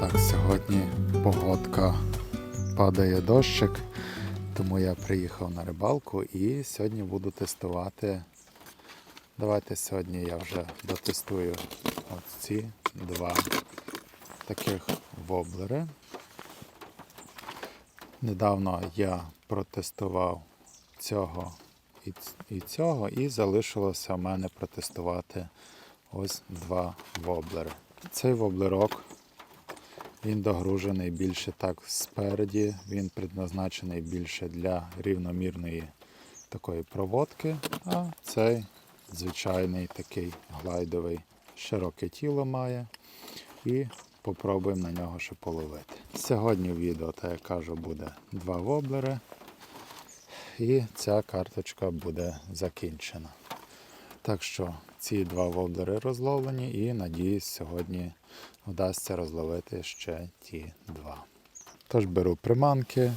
Так, сьогодні погодка падає дощик, тому я приїхав на рибалку і сьогодні буду тестувати. Давайте сьогодні я вже дотестую от ці два таких воблери. Недавно я протестував цього і цього, і залишилося в мене протестувати ось два воблери. Цей воблерок він догружений більше так спереді, він предназначений більше для рівномірної такої проводки, а цей звичайний такий глайдовий широке тіло має. І попробуємо на нього ще половити. Сьогодні в відео, так я кажу, буде два воблери. І ця карточка буде закінчена. Так що ці два воблери розловлені і надіюсь, сьогодні вдасться розловити ще ті два. Тож беру приманки,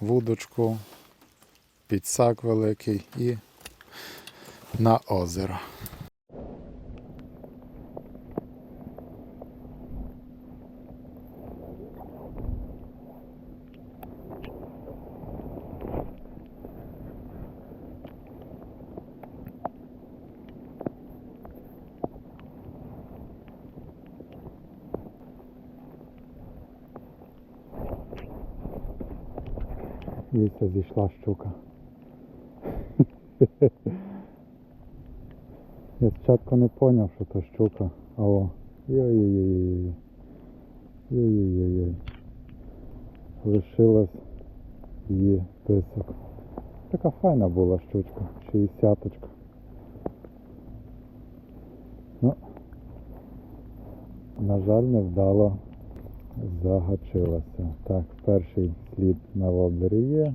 вудочку, підсак великий і на озеро. Їся зійшла щука. Я спочатку не зрозумів, що то щука. О. Йой-йой-йой. Йой-йой-йой. Лишилась її писок. Така файна була щучка, шістдесяточка. Ну, на жаль, невдало загачилася. Так, перший слід на воблері є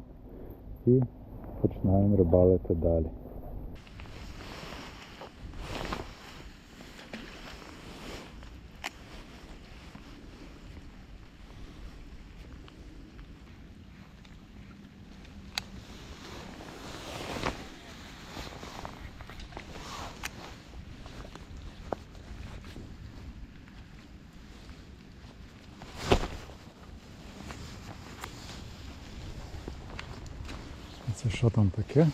і починаємо рибалити далі. Це що там таке?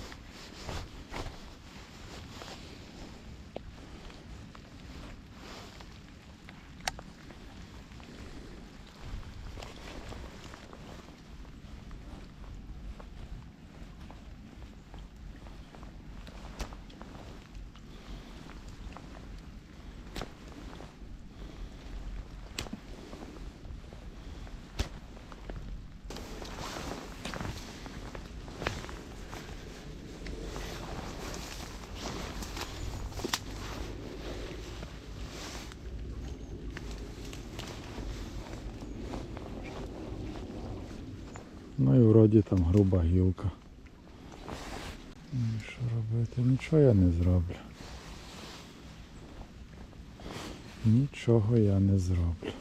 Ну там груба гілка. Ну і що робити? Нічого я не зроблю. Нічого я не зроблю.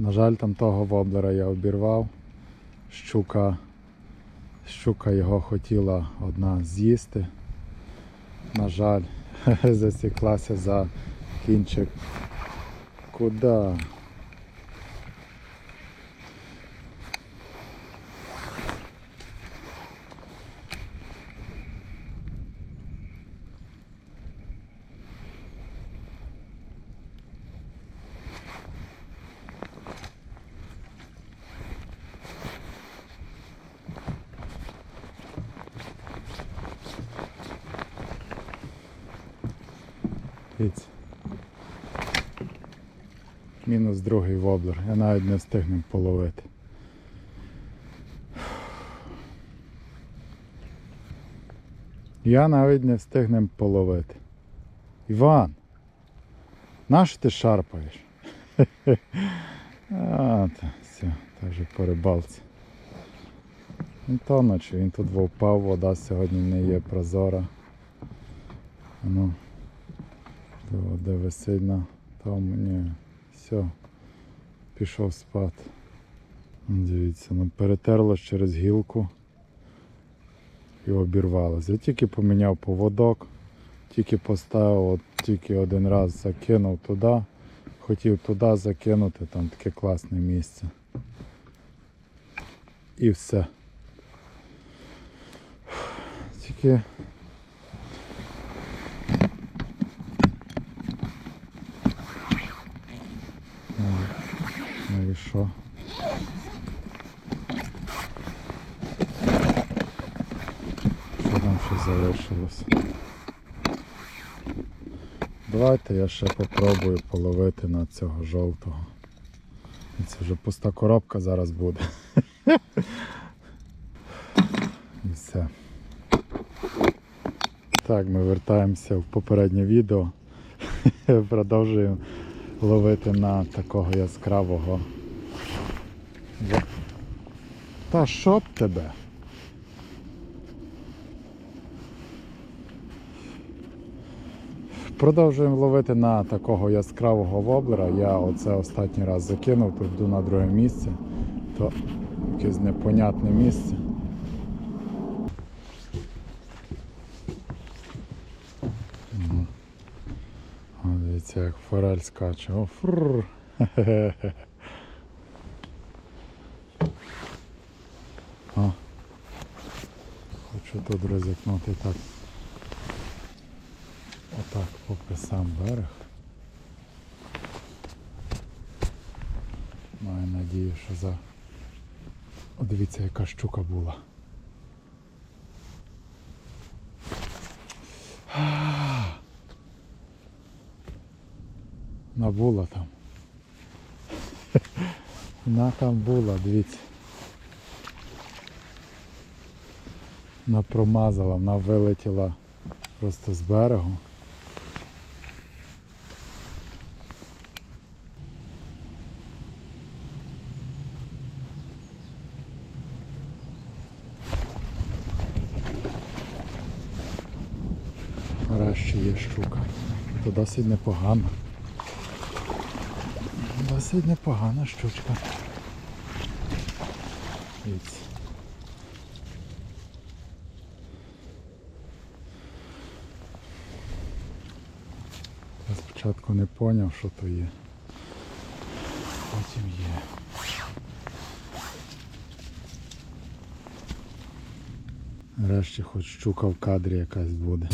На жаль, там того воблера я обірвав. Щука, щука його хотіла одна з'їсти. На жаль, засіклася за кінчик. Куда? Дивіться. Мінус другий воблер. Я навіть не встигнув половити. Я навіть не встигнем половити. Іван, нащо ти шарпаєш? А, та, все, та вже по рибалці. Ну, ночі він тут впав, вода сьогодні не є прозора. Ну, де висить на тому, ні, все, пішов. Ну, Дивіться, ну перетерлось через гілку і обірвалось. Я тільки поміняв поводок, тільки поставив, от, тільки один раз закинув туди, хотів туди закинути, там таке класне місце. І все. Тільки Ну і що? Що там ще залишилось? Давайте я ще попробую половити на цього жовтого. Це вже пуста коробка зараз буде. І все. Так, ми вертаємося в попереднє відео. Продовжуємо ловити на такого яскравого. Та що б тебе? Продовжуємо ловити на такого яскравого воблера. Я оце останній раз закинув, тут йду на друге місце. То якесь непонятне місце. О, Дивіться, як форель скаче. О, фррр. Хе-хе-хе. О. Хочу тут ризикнути так. Отак, попри сам берег. Маю надію, що за... О, дивіться, яка щука була. Вона була там. Вона там була, дивіться. Вона промазала, вона вилетіла просто з берегу. Нарешті є щука. То досить непогано. Досить непогана щучка. Дивіться. Я спочатку не зрозумів, що то є. Потім є. Нарешті хоч щука в кадрі якась буде.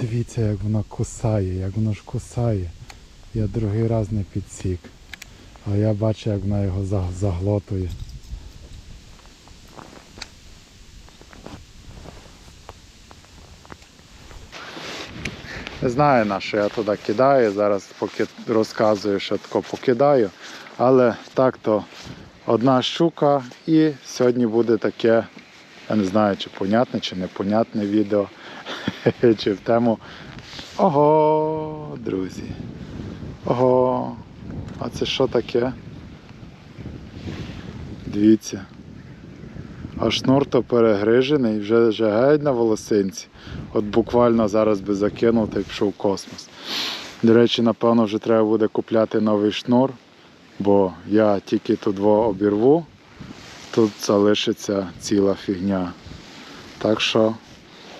Дивіться, як воно кусає, як воно ж кусає. Я другий раз не підсік. А я бачу, як вона його заглотує. Не знаю на що я туди кидаю. Зараз поки розказую, що тако покидаю. Але так-то одна щука і сьогодні буде таке, я не знаю, чи понятне, чи непонятне відео, чи в тему. Ого, друзі. Ого. А це що таке? Дивіться. А шнур то перегрижений, вже, вже геть на волосинці. От буквально зараз би закинув та й пішов космос. До речі, напевно, вже треба буде купляти новий шнур, бо я тільки тут во обірву, тут залишиться ціла фігня. Так що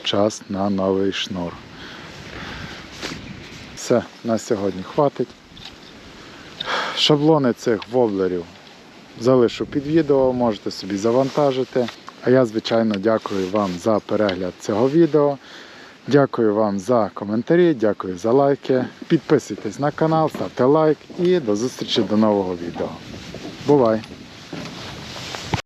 час на новий шнур. Все, на сьогодні хватить. Шаблони цих воблерів залишу під відео, можете собі завантажити. А я, звичайно, дякую вам за перегляд цього відео. Дякую вам за коментарі, дякую за лайки. Підписуйтесь на канал, ставте лайк і до зустрічі до нового відео. Бувай!